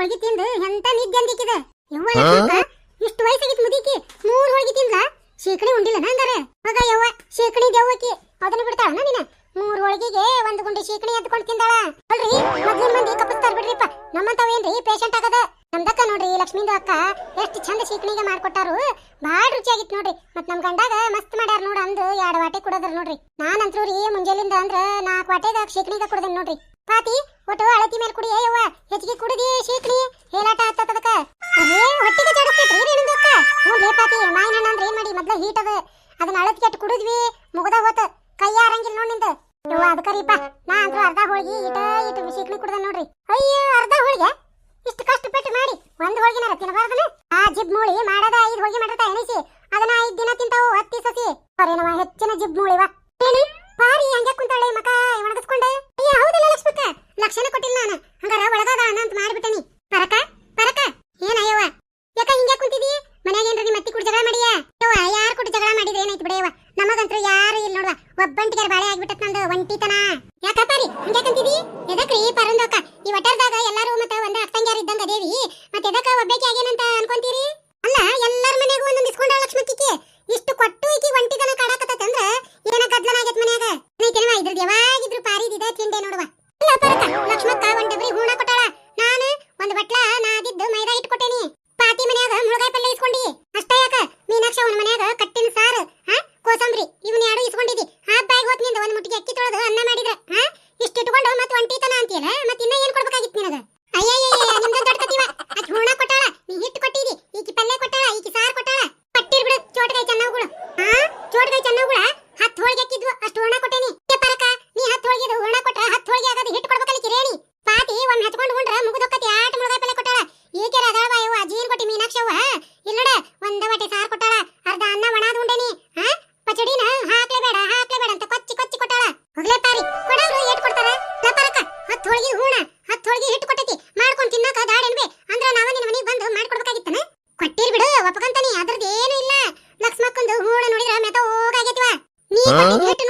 ಹೋಳ್ಗಿ ತಿಂದು ಎಂತ ನಿದ್ದೆ ಅಂದಿಕ್ಕಿದೆ? ಯವ್ವ ಇಷ್ಟು ವಯಸ್ಸಾಗಿತ್ತು ಮುದಿಕಿ. ಮೂರ್ ಹೋಳ್ಗಿ ತಿಂದ ಶೇಕಣಿ ಉಂಡಿಲ್ಲ ನಂಗಾರೆ ಮಗ ಯವ್ವ ಶೇಕಣಿ ದೆವ್ವಕಿ ಅದನ್ನ ಬಿಡ್ತಾಳ ನೀನ? ಮೂರ್ ಹೋಳ್ಗಿಗೆ ಒಂದು ಗುಂಡಿ ಶೇಕಣಿ ಎದ್ಕೊಂಡು ತಿಂದಾಳ. ಅಲ್ರಿ ಮೊದ್ಲಿನ ಮಂದಿ ಕಪ್ಪಿಸ್ತಾರ ಬಿಡ್ರಿಪ್ಪ. ನಮ್ಮಂತವೇನ್ರಿ ಪೇಷಂಟ್ ಆಗದ? ನಮ್ದಕ್ಕ ನೋಡ್ರಿ ಲಕ್ಷ್ಮೀಂದು ಅಕ್ಕ ಎಷ್ಟು ಚಂದ ಶೇಕಣಿಗೆ ಮಾಡ್ಕೊಟ್ಟಾರು. ಬಾಳ ರುಚಿಯಾಗಿತ್ತು ನೋಡ್ರಿ. ಮತ್ ನಮ್ ಗಂಡಾಗ ಮಸ್ತ್ ಮಾಡ್ಯಾರ ನೋಡ ಅಂದು ಎರಡ್ ವಾಟೆ ಕುಡದ್ರ ನೋಡ್ರಿ. ನಾನಂತ್ರು ರೀ ಮುಂಜಾಲಿಂದ ಅಂದ್ರ ನಾಲ್ಕು ವಾಟೆಗ ಶೇಕಣಿಗೆ ಕುಡ್ದೇನ್ ನೋಡ್ರಿ. ಪಾತಿ ಒಟ್ಟು ಅಳತಿ ಮೇಲೆ ಕುಡಿ ಯವ್ವ? ಹೆಚ್ಚಿಗೆ ಕುಡಿದಿ ಮೂಳಿ ಮಾಡದ ಐದ್ ಹೋಗಿ ಮಾಡಿರ್ತಾ ಎಣಿಸಿ. ಅದನ್ನ ಐದ್ ದಿನ ತಿಂತಾವು, ಹತ್ತಿ ಸಸಿ. ಬರೇನವ ಹೆಚ್ಚಿನ ಜಿಬ್ ಮೂಳಿವ ಏನಿ? ಪಾರಿ ಹಂಗೆ ಕುಂತಾಳೆ ಮಕ ಒಣಗಿಸ್ಕೊಂಡೆ. ಅಯ್ಯ, ಹೌದಲ್ಲ ಲಕ್ಷ್ಮಕ್ಕ. ಲಕ್ಷಣ ಕೊಟ್ಟಿಲ್ಲ ನಾನು. ಹಂಗಾರ ಒಳಗಾದ ಅಣ್ಣ ಮಾಡ್ಬಿಟ್ಟನಿ. ಪರಕ ಪರಕ. ಏನಯ್ಯವ ಯಾಕ ಹಿಂಗೆ ಕುಂತಿದಿ ಮನ್ಯಾಗ ಏನ್ರಿ ನಿಮ್ಮ ಅತ್ತಿ ಕೂಡ ಜಗಳ ಮಾಡಿಯ? ಯವ್ವ, ಯಾರು ಕೂಡ ಜಗಳ ಮಾಡಿದ್ರೆ ಏನಾಯ್ತು ಬಿಡಯ್ಯವ ನಮಗಂತೂ ಯಾರು ಇಲ್ಲ ನೋಡುವ. ಒಬ್ಬಂಟಿಗಾರ ಬಾಳೆ ಆಗ್ಬಿಟ್ಟತ್ ನಂದು, ಒಂಟಿತನ. ಯಾಕ ಪಾರಿ ಹಿಂಗೆ ಕುಂತಿದಿ ಎದಕ್ರಿ ಪರಂದೋಕ? ಈ ವಟರ್ದಾಗ ಎಲ್ಲಾರು ಮತ್ತ ಒಂದ ಅಕ್ಕಂಗ್ಯಾರ ಇದ್ದಂಗ ಅದೇವಿ ಮತ್ತೆ ಎದಕ್ಕ ಒಬ್ಬಾಕಿ ಆಗ್ಯಾನಂತ ಅನ್ಕೊಂತೀರಿ ಅಲ್ಲ ಎಲ್ಲಾರ ಮನೆಗೂ ಒಂದೊಂದು ಇಸ್ಕೊಂಡ ಲಕ್ಷ್ಮಕ್ಕಿಗೆ ಇಷ್ಟು ಕೊಟ್ಟು ಈಕಿ ಒಂಟಿತನ ಕಾಡಕತ್ತಂದ್ರ ಏನ ಗದ್ಲನ ಆಗೈತ್ ಮನ್ಯಾಗ ಇದ್ರದ್ದು ಪಾರಿದಿದ ತಿಂಡೆ ನೋಡುವ. ಲಕ್ಷ್ಮಕ್ಕ ಒಂದ್ ಡಬ್ರಿ ಹೂಣ ಕೊಟ್ಟಾಳ. ನಾನು ಒಂದ್ ಬಟ್ಲ ನೀ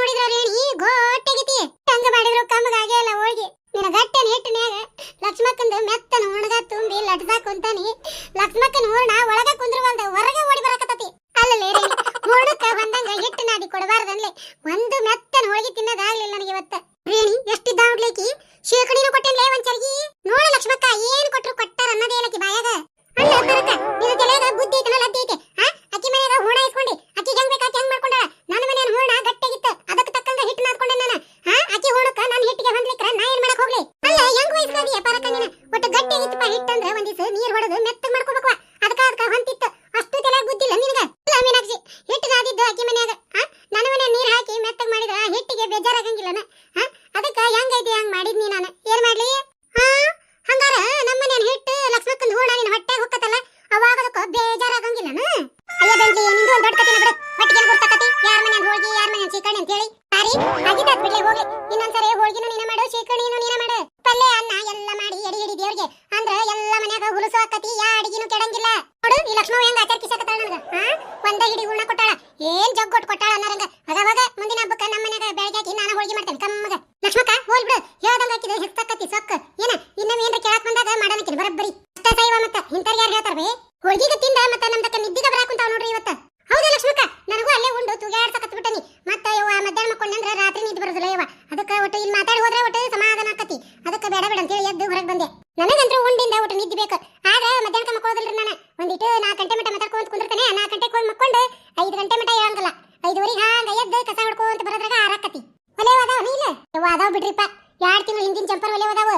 ಒಂದ ಹಿಡಿ ಹೂರ್ಣ ಕೊಟ್ಟಾಳ. ಏನ್ ಜಗ್ ಕೊಟ್ಟು ಕೊಟ್ಟಾಳ ಅನ್ನರಂಗ. ಅದ ಮುಂದಿನ ಹಬ್ಬಕ್ಕ ನಮ್ಮ ಮನೆಗ ಬೆಳಗ್ಗೆ ಹಾಕಿ ನಾನು ಹೋಳಿಗೆ ಮಾಡ್ತೇನೆ. ಕಮ್ಮಗ ಲಕ್ಷ್ಮಕ್ಕ, ಹೋಲ್ ಬಿಡು. ಹೇಳ್ದಂಗ ಹಾಕಿದ, ಹೆಸ್ತಕ್ಕತಿ, ಸೊಕ್ಕ. ಏನ? ಇನ್ನೊಮ್ಮೆ ಏನ್ರ ಕೇಳಕ್ ಬಂದಾಗ ಮಾಡನಕಿನ ಬರಬ್ಬರಿ. ಅಷ್ಟ ಸೈವ ಮತ್ತ? ಇಂತರ ಯಾರು ಹೇಳ್ತಾರ ಬೇ? ಹೋಳಿಗೆ ತಿಂದ ಮತ್ತ ನಮ್ದಕ್ಕ ನಿದ್ದಿಗ ಬರಾಕುಂತಾವ ನೋಡ್ರಿ ಇವತ್ತ. ಹೌದಾ ಲಕ್ಷ್ಮಕ್ಕ, ನನಗೂ ಅಲ್ಲೇ ಉಂಡು. ತುಗಾಡ್ಸಕತ್ ಬಿಟ್ಟನಿ. ಮತ್ತ ಯವ್ವ, ಮಧ್ಯಾಹ್ನ ಮಕ್ಕೊಂಡ್ರೆ ರಾತ್ರಿ ನಿದ್ದೆ ಬರೋದಿಲ್ಲ ಯವ್ವ. ಅದಕ್ಕ ಒಟ್ಟು ಇಲ್ಲಿ ಮಾತಾಡಿ ಹೋದ್ರೆ ಒಟ್ಟು ಸಮಾಧಾನ ಆಕತಿ. ಅದಕ್ಕ ಬೇಡ ಬೇಡ ಅಂತೇಳಿ ಎದ್ದು ಹೊರಗೆ ಬಂದೆ. ನನಗಂತೂ ಉಂಡಿಂದ ಒಟ್ಟು ನಿದ್ದೆ ಬೇಕು ಆದ್ರೆ ಮಧ್ಯಾಹ್ನ ಮಕ್ಕೋದಿಲ್ರಿ ನಾನು ಒಂದಿಟ್ಟು ನಾಲ್ಕು ಗಂಟೆ ಮಟ್ಟ ಮಾತಾಡ್ಕೊಂತ ಕುಂದಿರ್ತಾನೆ ನಾಲ್ಕು ಗಂಟೆಗೆ ಹೋಗಿ ಮಕ್ಕೊಂಡು ಐದು ಗಂಟೆ ಮಟ್ಟ ಹೇಳಂಗಿಲ್ಲ ಐದುವರೆಗೆ ಹಾಂಗ ಎದ್ದು ಕಸ ಹೊಡ್ಕೊಂತ ಬರೋದ್ರಾಗ ಆರಾಕತಿ ಒಲೆ ಅದಾವ ಇಲ್ಲ ಯವ್ವ ಅದಾವ ಬಿಡ್ರಿಪ್ಪ ಎರಡ್ ತಿಂಗಳು ಹಿಂದಿನ ಜಂಪರ್ ಒಲೆ ಹೋದಾವ.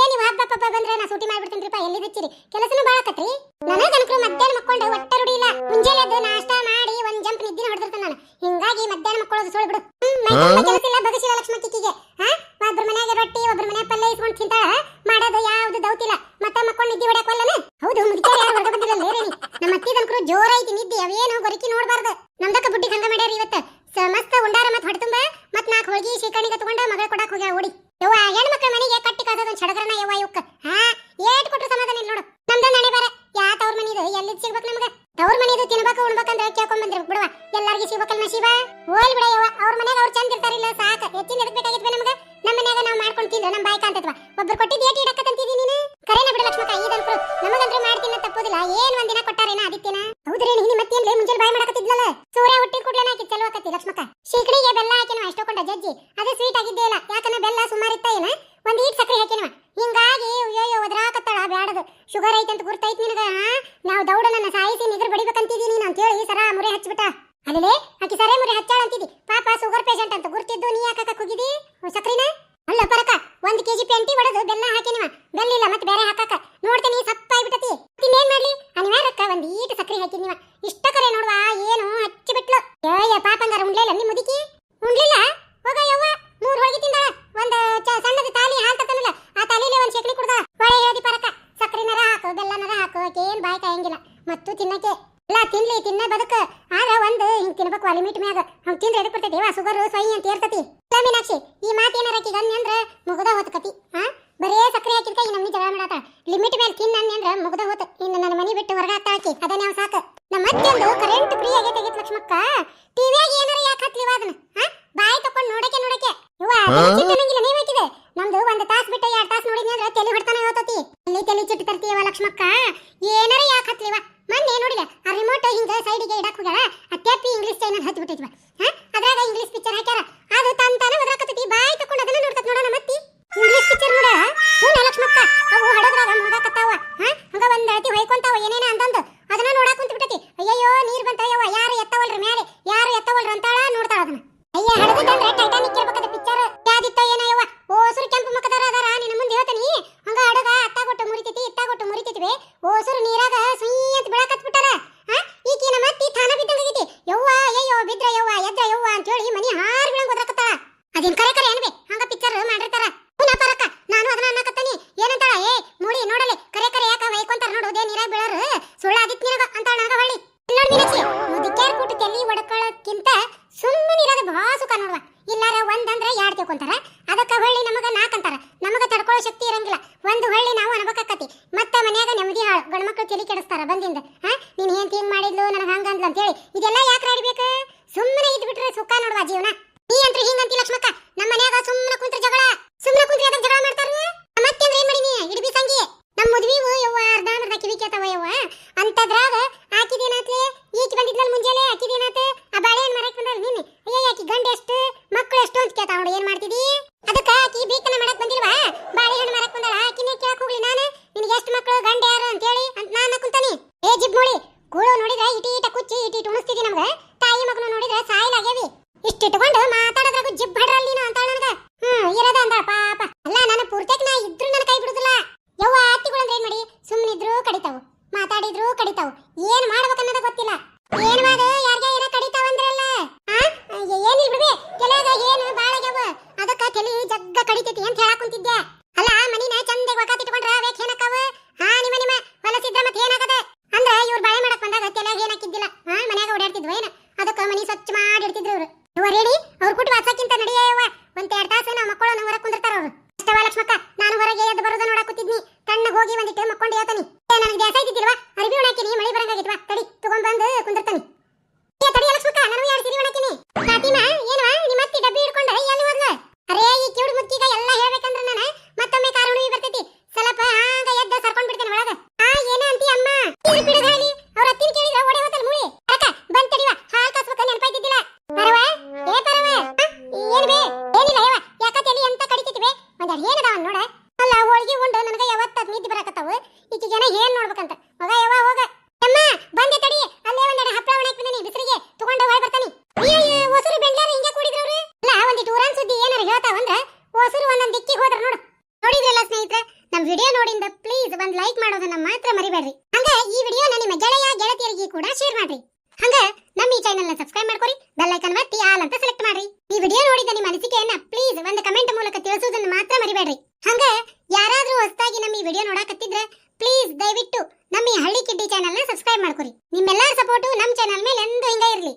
ಏನ್ ಇವ್ ಹಬ್ಬ ಪಬ್ಬ ಬಂದ್ರೆ ನಾ ಸೂಟಿ ಮಾಡ್ಬಿಡ್ತೇನ್ರಿಪ್ಪ ಎಲ್ಲಿ ಹಚ್ಚಿರಿ? ಕೆಲಸನೂ ನನ್ನ ನನಗನ್ಕ್ರು ಮಧ್ಯಾಹ್ನ ಮಕ್ಕೊಂಡು ಒಟ್ಟ ರೂಢಿ ಇಲ್ಲ. ಮುಂಜಾನೆ ಎದ್ದು ನಾಷ್ಟ ಮಾಡಿ ಒಂದ್ ಜಂಪ್ ನಿದ್ದಿನ ಹೊಡೆದಿರ್ತಾನೆ ನಾನು. ಹಿಂಗಾಗಿ ಮಧ್ಯಾಹ್ನ ಮಕ್ಕಳೋದು ಸೋಳು ಬಿಡು ಕೆಲಸ ಇಲ್ಲ ಬಗಸಿಲ್ಲ ಲಕ್ಷ್ಮಕ್ಕಿಗೆ ಹಾ? ಒಬ್ರ ಮನೆಗೆ ರೊಟ್ಟಿ ಒಬ್ರ ಮನೆ ಪಲ್ಯ ಇಸ್ಕೊಂಡ್ ತಿಂತಾಳ. ಮಾಡೋದು ಯಾವ್ದು ದೌತಿಲ್ಲ ಮತ್ತ ಮಕ್ಕೊಂಡು ನಿದ್ದಿ ಹೊಡ್ಯಾಕ ಹೌದು ಮುಗಿತಾರೆ ಯಾರು ಹೊರಗೆ ಬಂದಿಲ್ಲ ನಮ್ಮ ಅತ್ತಿದನ್ಕರು ಜೋರ ಐತಿ ನಿದ್ದೆ ಅವೇನು ಗೊರಕಿ ನೋಡ್ಬಾರ್ದು. ತಿನ್ಬೇಕು ಉಣ್ಬೇಕಂದ್ರೆ ಕೇಳ್ಕೊಂಡ್ ಬಂದಿರ್. ಬಿಡವ, ಎಲ್ಲಾರ್ಗಿ ಸಿಗ್ಬೇಕಲ್ಲ ನಶೀಬ ಹೋಲ್ ಬಿಡ ಯವ್ವ, ಅವ್ರ ಮನೆಗೆ ಅವ್ರು ಚಂದ ಇರ್ತಾರಿಲ್ಲ, ಸಾಕ. ಹೆಚ್ಚಿನ ಎದಕ್ ಬೇಕಾಗಿದ್ವಿ ನಮ್ಗೆ? ನಮ್ಮ ಮನೆಯಾಗ ನಾವು ಮಾಡ್ಕೊಂಡು ತಿಂದ್ರೆ ನಮ್ಮ ಬಾಯ್ ಅಂತತ್ವ ಒಬ್ರು ಕೊಟ್ಟಿ ಏಟಿ ಇಡಕ್ಕಂತಿದ್ದಿ ನೀನು? ಕರೆನ ಬಿಡ ಲಕ್ಷ್ಮಕ್ಕ ದನ್ಕು ನಮಗಂದ್ರೆ ಮಾಡ್ತಿನ ತಪ್ಪೋದಿಲ್ಲ. ಏನ್ ಒಂದಿನ ಕೊಟ್ಟಾರೇನ ಆದಿತ್ಯನ? ಹೌದ್ರಿ ಹಿಂದಿ ಮತ್ತೇನ್ರಿ ಮುಂಜಾನೆ ಬಾಯ್ ಮಾಡಕತ್ತಿದ್ಲಲ್ಲ ಸೂರ್ಯ ಹುಟ್ಟಿ ಕೂಡಲೇ ಹಾಕಿ ಚಲೋ ಆಕತ್ತಿ ಲಕ್ಷ್ಮಕ್ಕ. ಶೀಕಡಿಗೆ ಬೆಲ್ಲ ಹಾಕಿನ ಅಷ್ಟೊಕೊಂಡ ಜಜ್ಜಿ. ಅದು ಸ್ವೀಟ್ ಆಗಿದ್ದೇ ಇಲ್ಲ. ಅಲ್ಲ, ಪರಕ, ಒಂದ್ ಕೆಜಿ ಪೆಂಟಿ ಹೊಡೆದು ಬೆಲ್ಲ ಹಾಕಿನಿವ ಬೆಲ್ಲ ಇಲ್ಲ ಮತ್ತೆ ಬೇರೆ ಹಾಕಾಕ. ನೋಡ್ತೀನಿ ಸಪ್ಪ ಆಗ್ಬಿಟ್ಟತಿ. ಇನ್ನೇನ್ ಮಾಡ್ಲಿ? ಅನಿವಾರ್ಯಕ್ಕ ಒಂದ್ ಈಟ್ ಸಕ್ಕರೆ ಹಾಕಿನಿವ ಇಷ್ಟ ಕರೆ ನೋಡುವ, ಏನು ಹಚ್ಚಿ ಬಿಟ್ಲು. ಏಯ ಪಾಪ ಅಂಗಾರ ಉಂಡ್ಲಿಲ್ಲ ನಿಮ್ಮ ಮುದುಕಿ? ಉಂಡ್ಲಿಲ್ಲ ಹೋಗ ಯವ್ವ ಮೂರ್ ಹೋಗಿ ತಿಂದಾಳ. ಒಂದ್ ಸಣ್ಣದ ತಾಲಿ ಹಾಲ್ ಆ ತಾಲಿಲಿ ಒಂದ್ ಶೇಕಡಿ ಕುಡ್ದ ಹೊಳೆ ಹೇಳಿ ಪರಕ ಸಕ್ಕರೆ ನರ ಹಾಕು, ಬೆಲ್ಲ ನರ ಹಾಕು, ಏನ್ ಬಾಯ್ ಕಾಯಂಗಿಲ್ಲ. ಮತ್ತು ತಿನ್ನಕೆ ಇಲ್ಲ, ತಿನ್ಲಿ, ತಿನ್ನ ಬದಕ. ಆಗ ಒಂದು ಹಿಂಗ್ ತಿನ್ಬೇಕು ಲಿಮಿಟ್ ಮ್ಯಾಗ. ಹಂಗ್ ತಿಂದ್ರೆ ಎದಕ್ ಬರ್ತೈತಿ ಶುಗರ್ ಅದ ನಾವು ಸಾಕ. ನಮ್ಮ ಅತ್ತೆಂದು ಕರೆಂಟ್ ಫ್ರೀ ಆಗಿ ತೆಗಿತ್ ಲಕ್ಷ್ಮಕ್ಕ. ಟಿವಿಯಾಗ ಏನಾರ ಯಾಕೆ ಹತ್ಲಿವ ಅದನ್ನ? ಬಾಯಿ ತಕೊಂಡು ನೋಡಕ್ಕೆ ನೋಡಕ್ಕೆ. ಇವ ಚಿಟ್ಟನಂಗಿಲ್ಲ ನೀವ್ ಹಾಕಿದೆ? ನಮ್ದು ಒಂದ್ ತಾಸ್ ಬಿಟ್ಟ ಎರಡ್ ತಾಸ್ ನೋಡಿದ್ನಿ ಅಂದ್ರೆ ತಲೆ ಹೊಡ್ತಾನ ಹೇಳ್ತತಿ ಅಲ್ಲಿ ತಲೆ ಚಿಟ್ಟು ತರ್ತೀವ ಲಕ್ಷ್ಮಕ್ಕ. ಏನಾರ ಯಾಕೆ ಹತ್ಲಿವ ಮೊನ್ನೆ ನೋಡಿಲ್ಲ ಆ ರಿಮೋಟ್ ಹಿಂಗ ಸೈಡಿಗೆ ಇಡಕ್ ಹೋಗ್ಯಾಳ. ಅತ್ತೆಪ್ಪಿ ಇಂಗ್ಲಿಷ್ ಚೈನಲ್ ಹತ್ಬಿಟ್ಟಿದ್ವ ಕಳಿಸ್ತಾರ ಬಂದಿಂದ ಹಾ ನೀನು ಹೆಂಡತಿ ಹಿಂಗೆ ಮಾಡಿದ್ಲು? ನನಗೆ ಹಂಗ ಅಂದ್ಲ ಅಂತ ಹೇಳಿ ಇದೆಲ್ಲ ಯಾಕೆ ಆಡ್ಬೇಕು? ಸುಮ್ಮನೆ ಇದ್ಬಿಟ್ರೆ ಸುಖ ನೋಡುವ ಜೀವನ. ನೀ ಅಂತ ಹಿಂಗೆ ಅಂತಿ ಲಕ್ಷ್ಮಕ್ಕ. ನಮ್ಮ ಮನ್ಯಾಗ ಸುಮ್ಮನೆ ಕುಂತ್ರ ಜಗಳ. ಸುಮ್ಮನೆ ಕುಂತ್ರ ಅದಕ್ಕೆ ಜಗಳ ಮಾಡ್ತಾರ ಮತ್ತೆ ಏನ್ ಮಾಡಿ ನೀ ಇಡಬಿ ಸಂಗಿ. ನಮ್ಮ ಮದುವೆವು ಯವ್ವ ಅರ್ಧ ಅರ್ಧ ಕಿವಿ ಕೇತವ ಯವ್ವ. ಅಂತದ್ರಾಗ ಆಕಿದೇನಾತ್ಲೆ ಈಕಿ ಬಂದಿದ್ಲಲ್ಲ ಮುಂಜಾನೆ ಆಕಿದೆ द्यायचा ಮರಿಬೇಡ್ರಿ. ಹಂಗ ಯಾರಾದ್ರೂ ಹೊಸದಾಗಿ ನಮ್ಮ ಈ ವಿಡಿಯೋ ನೋಡಕತ್ತಿದ್ರೆ ಪ್ಲೀಸ್ ದಯವಿಟ್ಟು ನಮ್ಮ ಈ ಹಳ್ಳಿ ಕಿಡ್ಡಿ ಚಾನೆಲ್ನ ಸಬ್ಸ್ಕ್ರೈಬ್ ಮಾಡ್ಕೊರಿ. ನಿಮ್ಮೆಲ್ಲರ ಸಪೋರ್ಟ್ ನಮ್ಮ ಚಾನೆಲ್ ಮೇಲೆ ಎಂದು ಹಿಂಗ ಇರಲಿ.